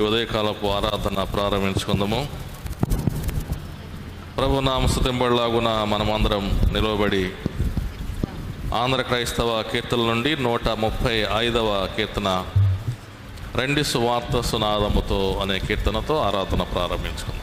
ఈ ఉదయకాలపు ఆరాధన ప్రారంభించుకుందాము. ప్రభు నామస్తుతింబడిలాగున మనమందరం నిలవబడి ఆంధ్ర క్రైస్తవ కీర్తన నుండి నూట ముప్పై ఐదవ కీర్తన రెండు సువార్త సునాదముతో అనే కీర్తనతో ఆరాధన ప్రారంభించుకుందాం.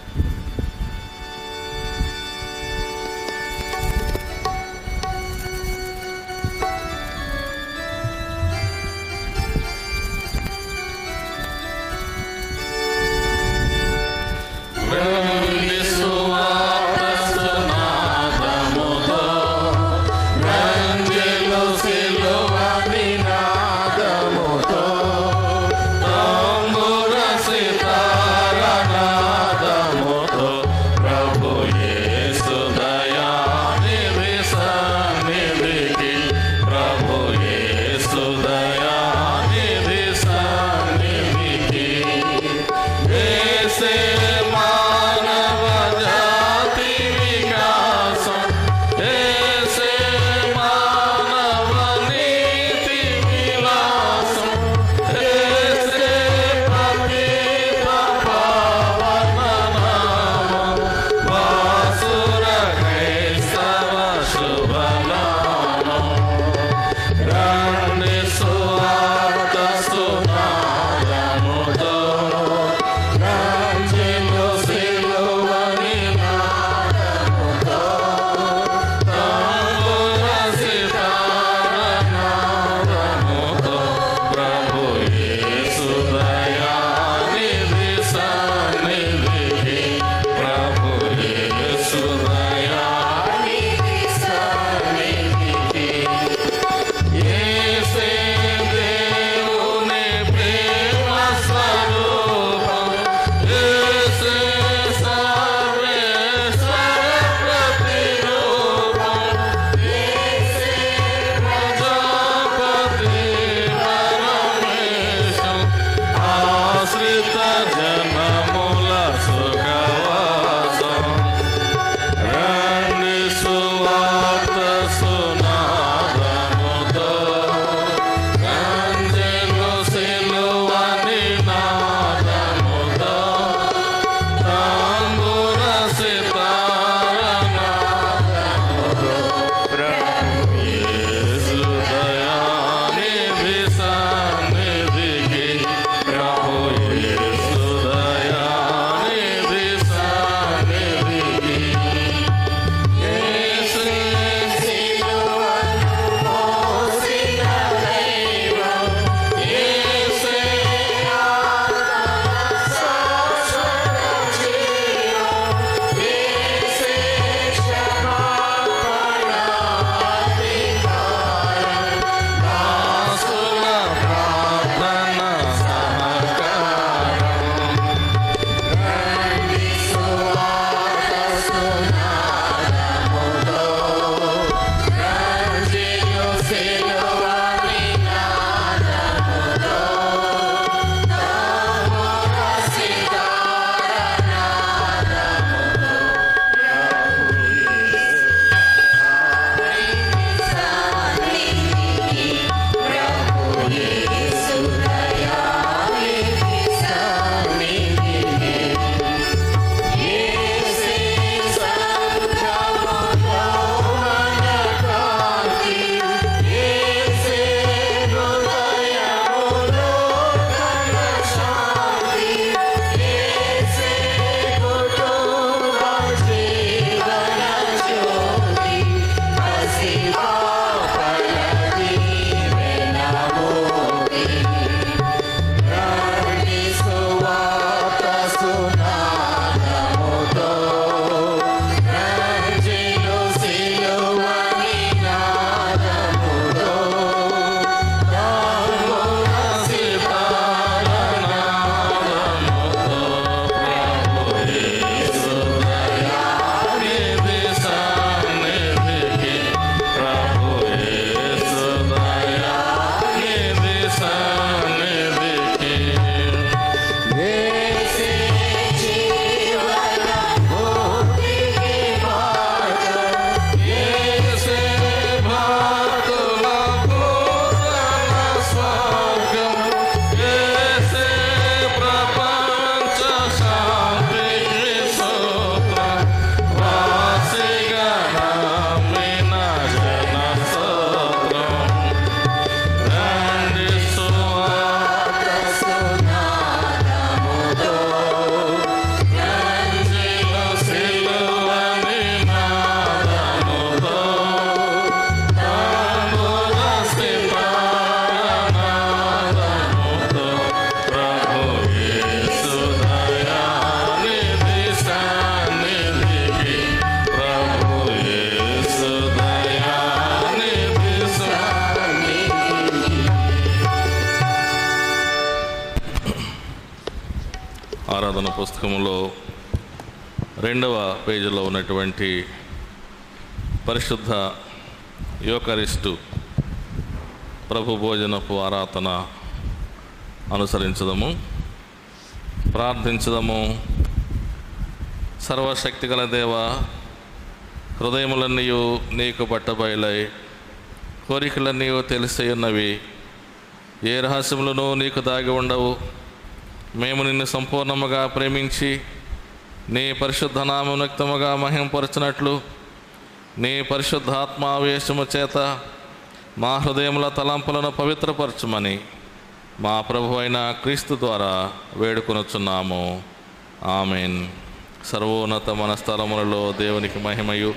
పేజీలో ఉన్నటువంటి పరిశుద్ధ యోకరిస్టు ప్రభు భోజనపు ఆరాధన అనుసరించదము ప్రార్థించదము. సర్వశక్తిగల దేవ హృదయములన్నీ నీకు బట్టబయలై కోరికలన్నీ తెలిసి ఉన్నవి ఏ రహస్యములను నీకు దాగి ఉండవు. మేము నిన్ను సంపూర్ణముగా ప్రేమించి నీ పరిశుద్ధ నామనుక్తముగా మహింపరచినట్లు నీ పరిశుద్ధాత్మావేశము చేత మా హృదయముల తలంపులను పవిత్రపరచుమని మా ప్రభు అయిన క్రీస్తు ద్వారా వేడుకొనుచున్నాము. ఆమెన్. సర్వోన్నత మన స్థలములలో దేవునికి మహిమయు.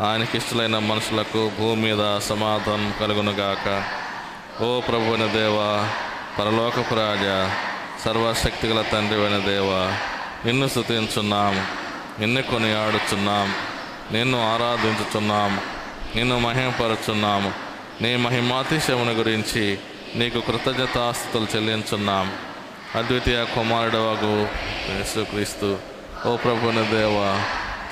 ఆయనకి ఇష్టలైన మనుషులకు భూమి మీద సమాధానం కలుగునుగాక. ఓ ప్రభువైన దేవ పరలోకపు రాజా సర్వశక్తిగల తండ్రి అయిన దేవ నిన్ను స్థుతించున్నాం నిన్ను కొని ఆడుచున్నాం నిన్ను ఆరాధించుచున్నాం నిన్ను మహిమపరుచున్నాము నీ మహిమాతిశయమును గురించి నీకు కృతజ్ఞతాస్తుతులు చెల్లించున్నాం. అద్వితీయ కుమారుడవగు యేసుక్రీస్తు. ఓ ప్రభుని దేవ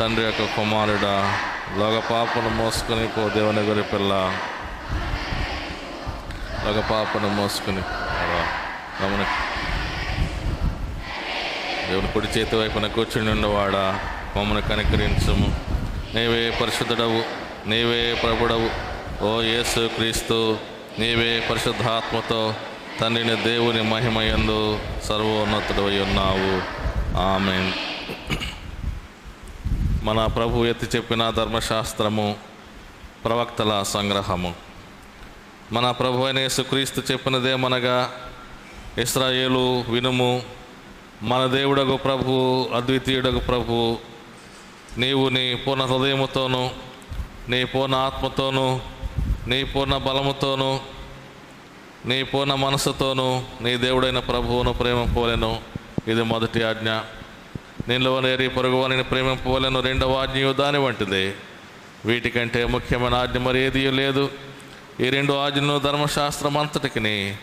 తండ్రి యొక్క కుమారుడా లోక పాపను మోసుకొని పో దేవుని గురి పిల్ల. లోక పాపను మోసుకొని గమని దేవుని కుడి చేతి వైపున కూర్చుని ఉండవాడా మమ్మల్ని కనికరించము. నీవే పరిశుద్ధుడవు నీవే ప్రభుడవు. ఓ యేసు క్రీస్తు నీవే పరిశుద్ధాత్మతో తండ్రిని దేవుని మహిమయందు సర్వోన్నతుడవై ఉన్నావు ఆమె మన ప్రభు ఎత్తి చెప్పిన ధర్మశాస్త్రము ప్రవక్తల సంగ్రహము. మన ప్రభు అయిన యేసుక్రీస్తు చెప్పినదేమనగా ఇస్రాయేలు వినుము మన దేవుడకు ప్రభు అద్వితీయుడకు ప్రభు నీవు నీ పూర్ణ హృదయముతోను నీ పూర్ణ ఆత్మతోను నీ పూర్ణ బలముతోను నీ పూర్ణ మనసుతోను నీ దేవుడైన ప్రభువును ప్రేమ ఇది మొదటి ఆజ్ఞ. నీలో నేరి పొరుగు వారిని ప్రేమ రెండవ ఆజ్ఞయు దాని వంటిదే. వీటికంటే ముఖ్యమైన ఆజ్ఞ మరి ఏది లేదు. ఈ రెండు ఆజ్ఞలు ధర్మశాస్త్రం అంతటికి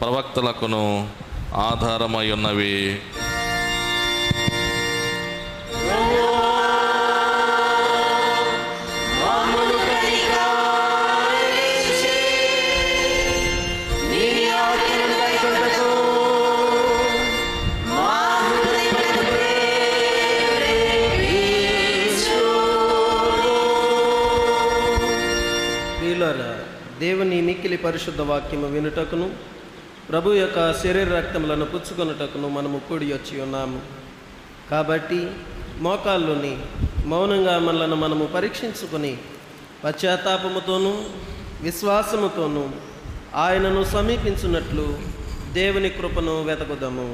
ప్రవక్తలకును ఆధారమై ఉన్నవి. దేవుని మిక్కిలి పరిశుద్ధ వాక్యము వినుటకును ప్రభు యొక్క శరీర రక్తములను పుచ్చుకొనుటకును మనము కూడి వచ్చి ఉన్నాము. కాబట్టి మోకాల్లోని మౌనంగా మనలను మనము పరీక్షించుకొని పశ్చాత్తాపముతోనూ విశ్వాసముతోనూ ఆయనను సమీపించున్నట్లు దేవుని కృపను వెతకుదాము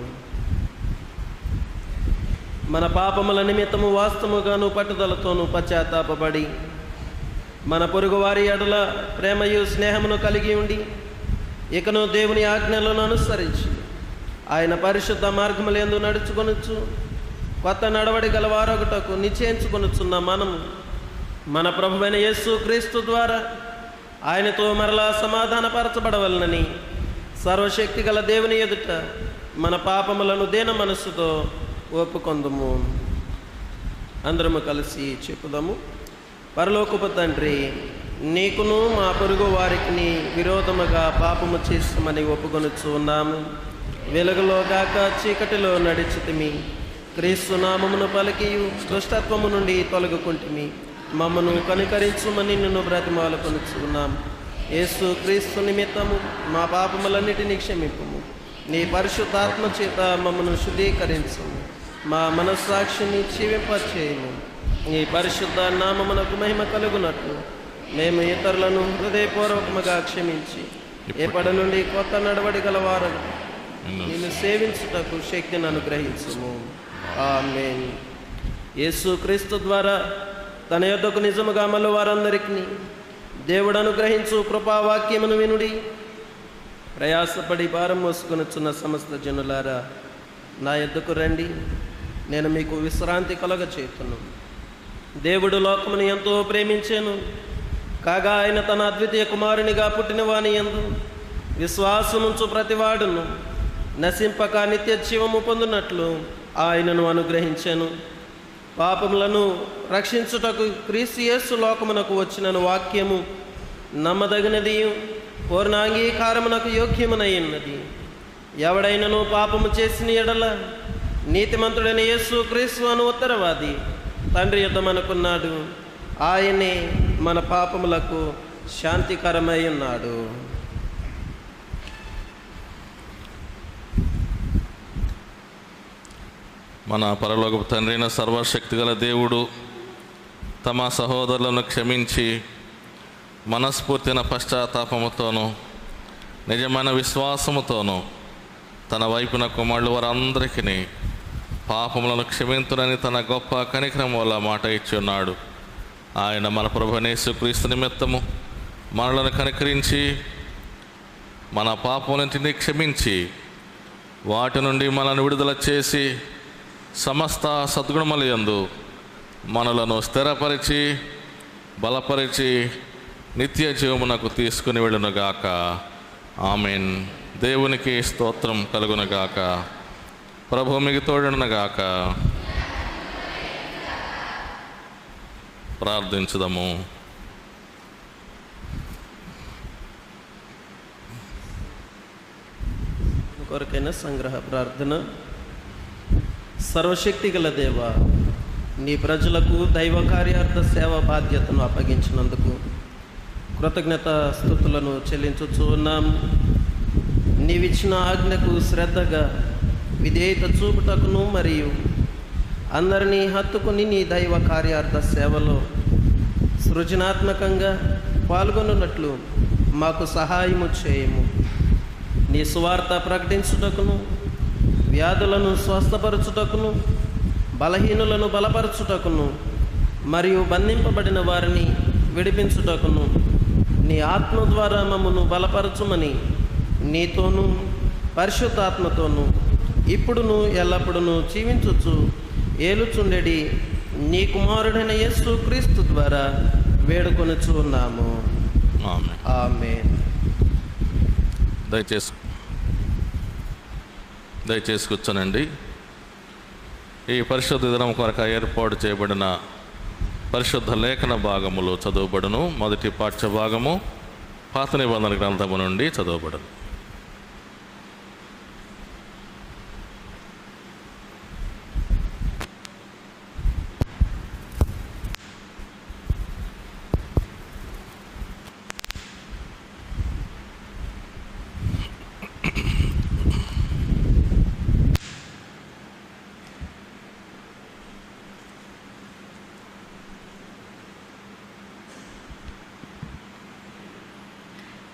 మన పాపముల నిమిత్తము వాస్తవముగాను పట్టుదలతోనూ పశ్చాత్తాపబడి మన పొరుగువారి ఎడల ప్రేమయు స్నేహమును కలిగి ఉండి ఇకను దేవుని ఆజ్ఞలను అనుసరించి ఆయన పరిశుద్ధ మార్గములందు నడుచుకొనొచ్చు కొత్త నడవడి గలవారొకటకు నిశ్చయించుకొనుచున్న మనము మన ప్రభువైన యేసు క్రీస్తు ద్వారా ఆయనతో మరలా సమాధానపరచబడవలనని సర్వశక్తి గల దేవుని ఎదుట మన పాపములను దేన మనస్సుతో ఒప్పుకొందుము. అందరము కలిసి చెప్పుదాము. పరలోకపు తండ్రి నీకును మా పొరుగు వారికి విరోధముగా పాపము చేస్తామని ఒప్పుకొనుచు ఉన్నాము. వెలుగులో కాక చీకటిలో నడిచితిమి. క్రీస్తు నామమును పలికి దుష్టత్వము నుండి తొలగుకుంటుమి. మమ్మను కనుకరించుమని నిన్ను బ్రతిమాలు కొనుచున్నాము యేసు క్రీస్తు నిమిత్తము మా పాపములన్నిటినీ క్షమిపము. నీ పరిశుద్ధాత్మ చేత మమ్మను శుద్ధీకరించము. మా మనస్సాక్షిని జీవింపచేయము. నీ పరిశుద్ధ నామమునకు మహిమ కలుగునట్లు మేము ఇతరులను హృదయపూర్వకముగా క్షమించి ఎప్పటి నుండి కొత్త నడవడి గలవారు నిన్ను సేవించుటకు శక్తిని అనుగ్రహించుము. ఆమేన్. యేసు క్రీస్తు ద్వారా తన యొద్దకు నిజముగా మళ్ళీ వారందరికీ దేవుడు అనుగ్రహించు కృపావాక్యమును వినుడి. ప్రయాసపడి భారం మోసుకొనుచున్న సమస్త జనులారా నా యొద్దకు రండి. నేను మీకు విశ్రాంతి కలగ చేతున్నాను దేవుడు లోకమును ఎంతో ప్రేమించాను. కాగా ఆయన తన అద్వితీయ కుమారునిగా పుట్టినవాని ఎందు విశ్వాసముంచు ప్రతివాడును నశింపక నిత్య జీవము పొందునట్లు ఆయనను అనుగ్రహించాను. పాపములను రక్షించుటకు క్రీస్తు యేసు లోకమునకు వచ్చినను వాక్యము నమ్మదగినది పూర్ణాంగీకారమునకు యోగ్యమునైనది ఎవడైనను పాపము చేసిన ఎడల నీతిమంతుడైన యేసు క్రీస్తు అను ఉత్తరవాది తండ్రి యుద్ధమనుకున్నాడు ఆయనే మన పాపములకు శాంతికరమై ఉన్నాడు. మన పరలోక తండ్రైన సర్వశక్తిగల దేవుడు తమ సహోదరులను క్షమించి మనస్ఫూర్తిన పశ్చాత్తాపముతోనూ నిజమైన విశ్వాసముతోనూ తన వైపున కుమారుడు వారందరికీ పాపములను క్షమించునని తన గొప్ప కనికరం వల్ల మాట ఇచ్చి ఉన్నాడు. ఆయన మన ప్రభునేసు క్రీస్తు నిమిత్తము మనలను కనికరించి మన పాపములంటిని క్షమించి వాటి నుండి మనను విడుదల చేసి సమస్త సద్గుణములయందు మనలను స్థిరపరిచి బలపరిచి నిత్య జీవమునకు తీసుకుని వెళ్ళునుగాక. ఆమెన్. దేవునికి స్తోత్రం కలుగునుగాక. ప్రభు మీకు తోడునుగాక ప్రార్థించుదము. కొరకైన సంగ్రహ ప్రార్థన. సర్వశక్తి గల దేవ నీ ప్రజలకు దైవ కార్యార్థ సేవ బాధ్యతను అప్పగించినందుకు కృతజ్ఞత స్థుతులను చెల్లించుచు ఉన్నాం. నీవిచ్చిన ఆజ్ఞకు శ్రద్ధగా విధేయత చూపుటకును మరియు అందరినీ హత్తుకుని నీ దైవ కార్యార్థ సేవలో సృజనాత్మకంగా పాల్గొనున్నట్లు మాకు సహాయము చేయము. నీ సువార్త ప్రకటించుటకును వ్యాధులను స్వస్థపరచుటకును బలహీనులను బలపరచుటకును మరియు బంధింపబడిన వారిని విడిపించుటకును నీ ఆత్మ ద్వారా మమ్మను బలపరచుమని నీతోనూ పరిశుద్ధాత్మతోనూ ఇప్పుడును ఎల్లప్పుడూ జీవించవచ్చు ఏలుచుండెడి నీ కుమారుడైన యేసు క్రీస్తు ద్వారా వేడుకొనుచు ఉన్నాము. ఆమె ఆమె దయచేసి దయచేసి కూర్చోనండి. ఈ పరిశుద్ధ దినం కొరకు ఏర్పాటు చేయబడిన పరిశుద్ధ లేఖన భాగములు చదువుబడును. మొదటి పాఠ్య భాగము పాత నిబంధన గ్రంథము నుండి చదవబడును.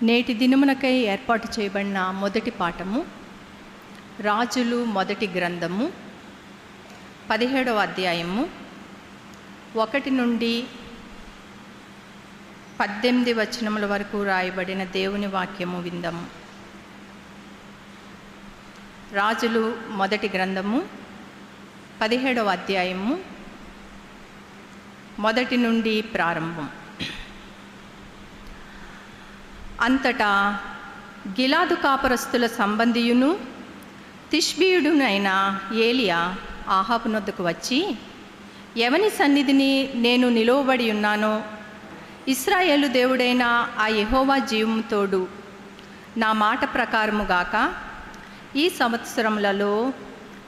నేటి దినమునకై ఏర్పాటు చేయబడిన మొదటి పాఠము రాజులు మొదటి గ్రంథము పదిహేడవ అధ్యాయము ఒకటి నుండి పద్దెనిమిది వచనముల వరకు రాయబడిన దేవుని వాక్యము విందము. రాజులు మొదటి గ్రంథము పదిహేడవ అధ్యాయము మొదటి నుండి ప్రారంభం అంతటా గిలాదు కాపరస్తుల సంబంధియును తిష్బీయుడునైన ఏలియా ఆహాపునొద్దకు వచ్చి ఎవని సన్నిధిని నేను నిలువబడి ఉన్నానో? ఇస్రాయేలు దేవుడైన ఆ యహోవా జీవముతోడు నా మాట ప్రకారముగాక ఈ సంవత్సరములలో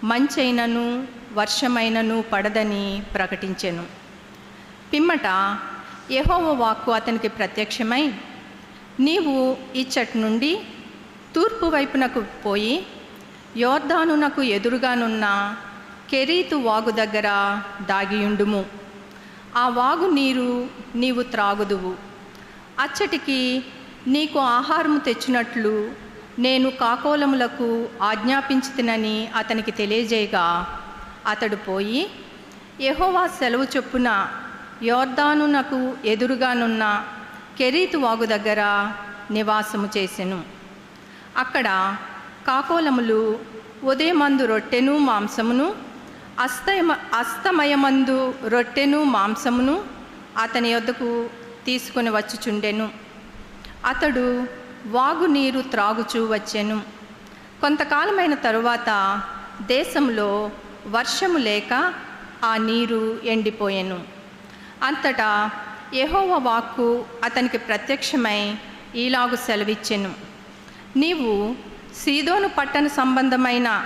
మంచైనను వర్షమైనను పడదని ప్రకటించెను. పిమ్మట యహోవ వాక్కు అతనికి ప్రత్యక్షమై నీవు ఇచ్చటి నుండి తూర్పు వైపునకు పోయి యోర్ధానునకు ఎదురుగానున్న కెరీతు వాగు దగ్గర దాగియుండుము ఆ వాగు నీరు నీవు త్రాగుదువు. అచ్చటికి నీకు ఆహారము తెచ్చినట్లు నేను కాకోలములకు ఆజ్ఞాపించుతునని అతనికి తెలియజేయగా అతడు పోయి యహోవా సెలవు చొప్పున యోర్దానునకు ఎదురుగానున్న కెరీతు వాగు దగ్గర నివాసము చేసెను. అక్కడ కాకోలములు ఉదయమందు రొట్టెను మాంసమును అస్తమ అస్తమయమందు రొట్టెను మాంసమును అతని యొద్దకు తీసుకుని వచ్చుచుండెను. అతడు వాగు నీరు త్రాగుచూ వచ్చెను. కొంతకాలమైన తరువాత దేశంలో వర్షము లేక ఆ నీరు ఎండిపోయెను. అంతటా యహోవ వాక్కు అతనికి ప్రత్యక్షమై ఈలాగు సెలవిచ్చెను. నీవు సీదోను పట్టణ సంబంధమైన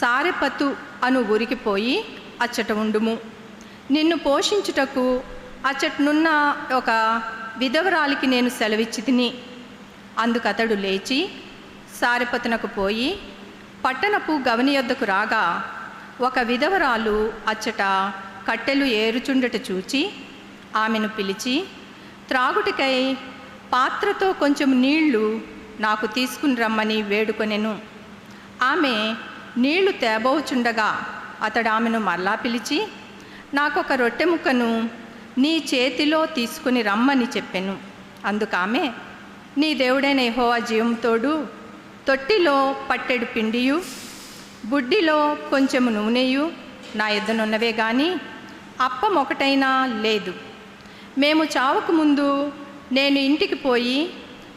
సారెపతు అను ఊరికి పోయి అచ్చట ఉండుము. నిన్ను పోషించుటకు అచ్చటనున్న ఒక విధవరాలికి నేను సెలవిచ్చి తిని. అందుకతడు లేచి సారెపతునకు పోయి పట్టణపు గవని యొద్దకు రాగా ఒక విధవరాలు అచ్చట కట్టెలు ఏరుచుండట చూచి ఆమెను పిలిచి త్రాగుటికై పాత్రతో కొంచెం నీళ్ళు నాకు తీసుకుని రమ్మని వేడుకొనెను. ఆమె నీళ్ళు తేబోచుండగా అతడు ఆమెను మరలా పిలిచి నాకొక రొట్టె ముక్కను నీ చేతిలో తీసుకుని రమ్మని చెప్పెను. అందుకామె నీ దేవుడైన యెహోవా జీవంతోడు తొట్టిలో పట్టెడు పిండియు బుడ్డిలో కొంచెము నూనెయు నా ఎద్దనున్నవే కానీ అప్పం ఒకటైనా లేదు. మేము చావకు ముందు నేను ఇంటికి పోయి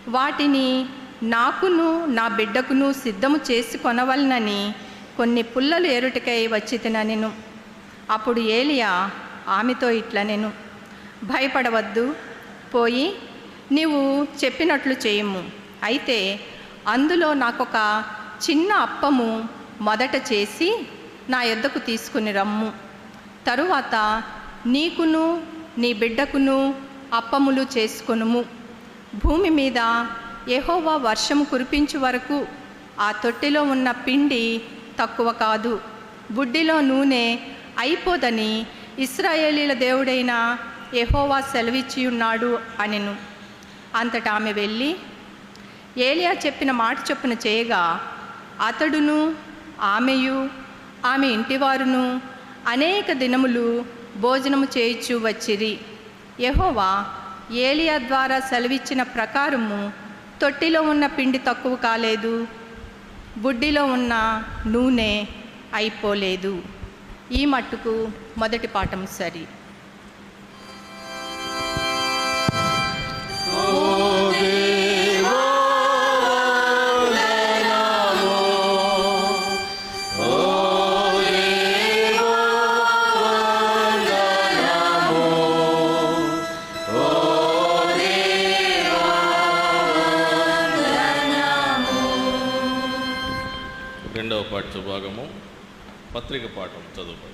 వాటిని నాకును నా బిడ్డకును సిద్ధము చేసి కొనవలనని కొన్ని పుల్లలు ఏరుటికై వచ్చి తిననెను. అప్పుడు ఏలియా ఆమెతో ఇట్లా నేను భయపడవద్దు పోయి నీవు చెప్పినట్లు చేయము. అయితే అందులో నాకొక చిన్న అప్పము మొదట చేసి నా యొద్దకు తీసుకుని రమ్ము. తరువాత నీకును నీ బిడ్డకును అప్పములు చేసుకొనుము. భూమి మీద ఎహోవా వర్షము కురిపించు వరకు ఆ తొట్టిలో ఉన్న పిండి తక్కువ కాదు. బుడ్డిలో నూనె అయిపోదని ఇస్రాయేలీల దేవుడైన ఎహోవా సెలవిచ్చి ఉన్నాడు అనెను. అంతటా ఆమె వెళ్ళి ఏలియా చెప్పిన మాట చొప్పున చేయగా అతడును ఆమెయు ఆమె ఇంటివారును అనేక దినములు భోజనము చేయిచు వచ్చిరి. యహోవా ఏలియా ద్వారా సెలవిచ్చిన ప్రకారము తొట్టిలో ఉన్న పిండి తక్కువ కాలేదు బుడ్డిలో ఉన్న నూనె అయిపోలేదు. ఈ మట్టుకు మొదటి పాఠం సరి. పాఠ్యభాగము పత్రిక పాఠం చదువు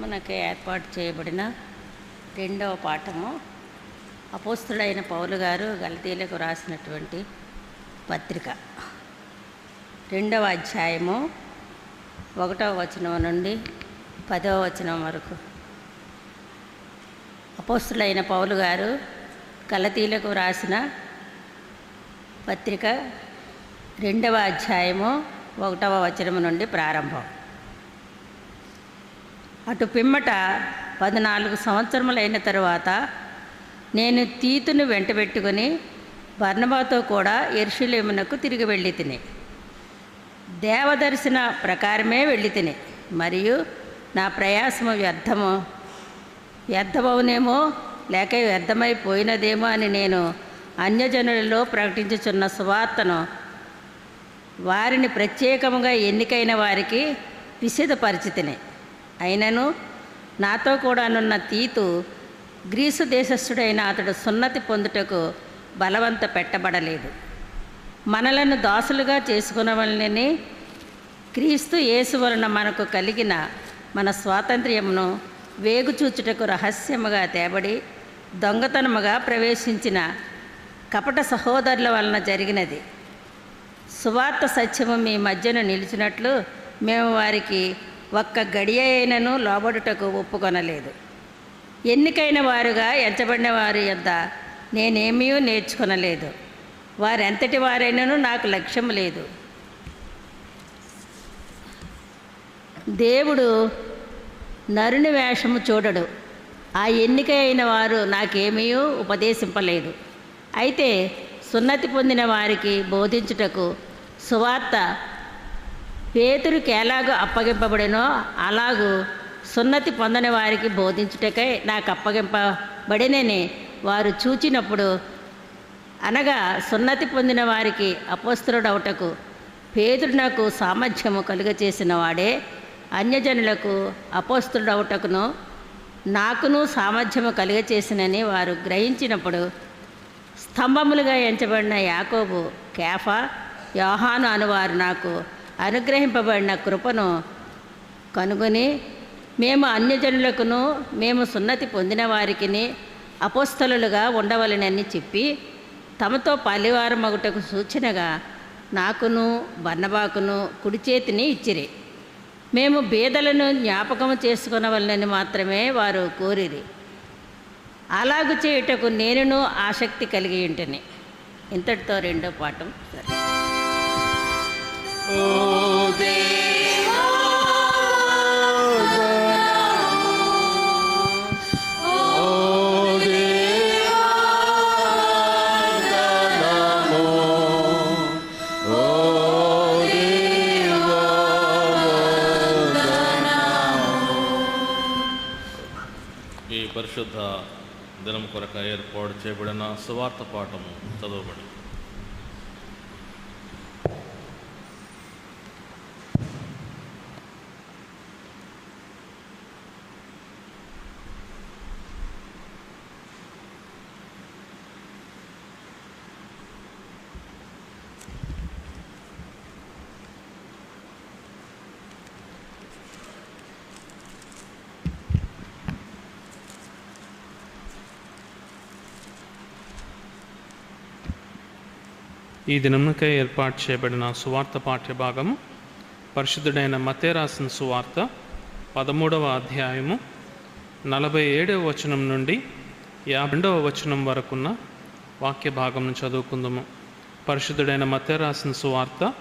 మనకు ఏర్పాటు చేయబడిన రెండవ పాఠము. అపోస్తుడైన పౌలు గారు గలతీలకు రాసినటువంటి పత్రిక. రెండవ అధ్యాయము ఒకటవ వచనం నుండి పదవ వచనం వరకు. అపోస్తుడైన పౌలు గారు గలతీలకు రాసిన పత్రిక రెండవ అధ్యాయము ఒకటవ వచనం నుండి ప్రారంభం. అటు పిమ్మట పద్నాలుగు సంవత్సరములైన తరువాత నేను తీతును వెంటబెట్టుకుని బర్ణబాతో కూడా ఎర్షులేమునకు తిరిగి వెళ్ళి తిని. దేవదర్శన ప్రకారమే వెళ్ళి తిని. మరియు నా ప్రయాసము వ్యర్థము. వ్యర్థమవునేమో? లేక వ్యర్థమైపోయినదేమో అని నేను అన్యజనులలో ప్రకటించుచున్న సువార్తను వారిని ప్రత్యేకముగా ఎన్నికైన వారికి విశదపరిచితిని అయినను నాతో కూడానున్న తీతు గ్రీసు దేశస్థుడైన అతడు సున్నతి పొందుటకు బలవంత పెట్టబడలేదు. మనలను దాసులుగా చేసుకునవలనని క్రీస్తు యేసు వలన మనకు కలిగిన మన స్వాతంత్ర్యమును వేగుచూచుటకు రహస్యముగా తేబడి దొంగతనముగా ప్రవేశించిన కపట సహోదరుల వలన జరిగినది. సువార్త సత్యము మీ మధ్యన నిలిచినట్లు మేము వారికి ఒక్క గడియ అయినను లోబడుటకు ఒప్పుకొనలేదు. ఎన్నికైన వారుగా ఎంచబడిన వారి యొద్ద నేనేమీ నేర్చుకొనలేదు. వారెంతటి వారైనను నాకు లక్ష్యం లేదు. దేవుడు నరుని వేషము చూడడు. ఆ ఎన్నిక అయిన వారు నాకేమీ ఉపదేశింపలేదు. అయితే సున్నతి పొందిన వారికి బోధించుటకు సువార్త పేతురికి ఎలాగో అప్పగింపబడినో అలాగూ సున్నతి పొందని వారికి బోధించుటకై నాకు అప్పగింపబడినని వారు చూచినప్పుడు అనగా సున్నతి పొందిన వారికి అపోస్తుడవుటకు పేదరు నాకు సామర్థ్యము కలుగచేసిన వాడే అన్యజనులకు అపోస్తుడవుటకును నాకును సామర్థ్యము కలుగచేసినని వారు గ్రహించినప్పుడు స్తంభములుగా ఎంచబడిన యాకోబు కేఫా యోహాను అనువారు నాకు అనుగ్రహింపబడిన కృపను కనుగొని మేము అన్యజనులకును మేము సున్నతి పొందిన వారికిని అపోస్తలుగా ఉండవలనని చెప్పి తమతో పలివారమగుటకు సూచనగా నాకును బన్నబాకును కుడి చేతిని ఇచ్చిరి. మేము బీదలను జ్ఞాపకం చేసుకునవలనని మాత్రమే వారు కోరిరి. అలాగు చేయుటకు నేనును ఆసక్తి కలిగి ఉంటని. ఇంతటితో రెండో పాఠం సరే పరిశుద్ధ దినం కొరక ఏర్పాటు చేయబడిన సువార్త పాఠము చదవబడి ఈ దినమునకై ఏర్పాటు చేయబడిన సువార్త పాఠ్య భాగము పరిశుద్ధుడైన మతే రాసిన సువార్త పదమూడవ అధ్యాయము నలభై ఏడవ వచనం నుండి యాభై రెండవ వచనం వరకున్న వాక్య భాగంను చదువుకుందాము. పరిశుద్ధుడైన మతే రాసిన సువార్త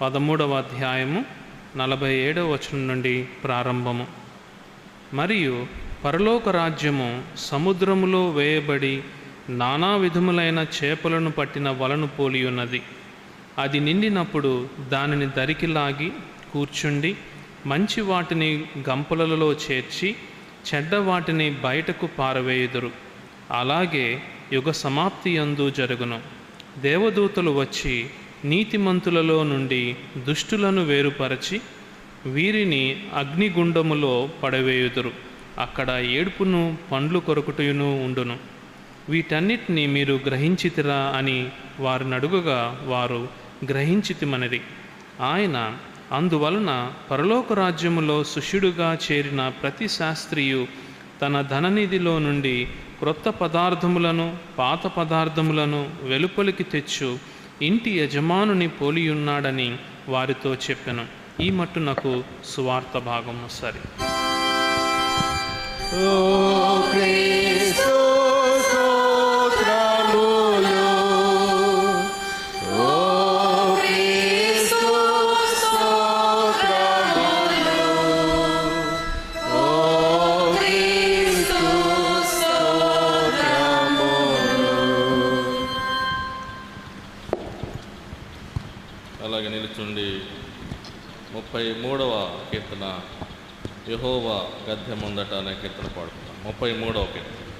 పదమూడవ అధ్యాయము నలభై ఏడవ వచనం నుండి ప్రారంభము. మరియు పరలోక రాజ్యము సముద్రములో వేయబడి నానా విధములైన చేపలను పట్టిన వలను పోలి ఉన్నది అది నిండినప్పుడు దానిని దరికి లాగి కూర్చుండి మంచి వాటిని గంపలలో చేర్చి చెడ్డ వాటిని బయటకు పారవేయుదురు. అలాగే యుగ సమాప్తి యందు జరుగును. దేవదూతలు వచ్చి నీతిమంతులలో నుండి దుష్టులను వేరుపరచి వీరిని అగ్నిగుండములో పడవేయుదురు. అక్కడ ఏడుపును పండ్లు కొరకుటయును ఉండును. వీటన్నిటిని మీరు గ్రహించితిరా అని వారు అడుగుగా వారు గ్రహించితిమనిది ఆయన అందువలన పరలోక రాజ్యములో సుష్యుడుగా చేరిన ప్రతి శాస్త్రియు తన ధననిధిలో నుండి క్రొత్త పదార్థములను పాత పదార్థములను వెలుపలికి తెచ్చు ఇంటి యజమానుని పోలియున్నాడని వారితో చెప్పాను. ఈ మట్టునకు సువార్త భాగము సరే. ముప్పై మూడవ కీర్తన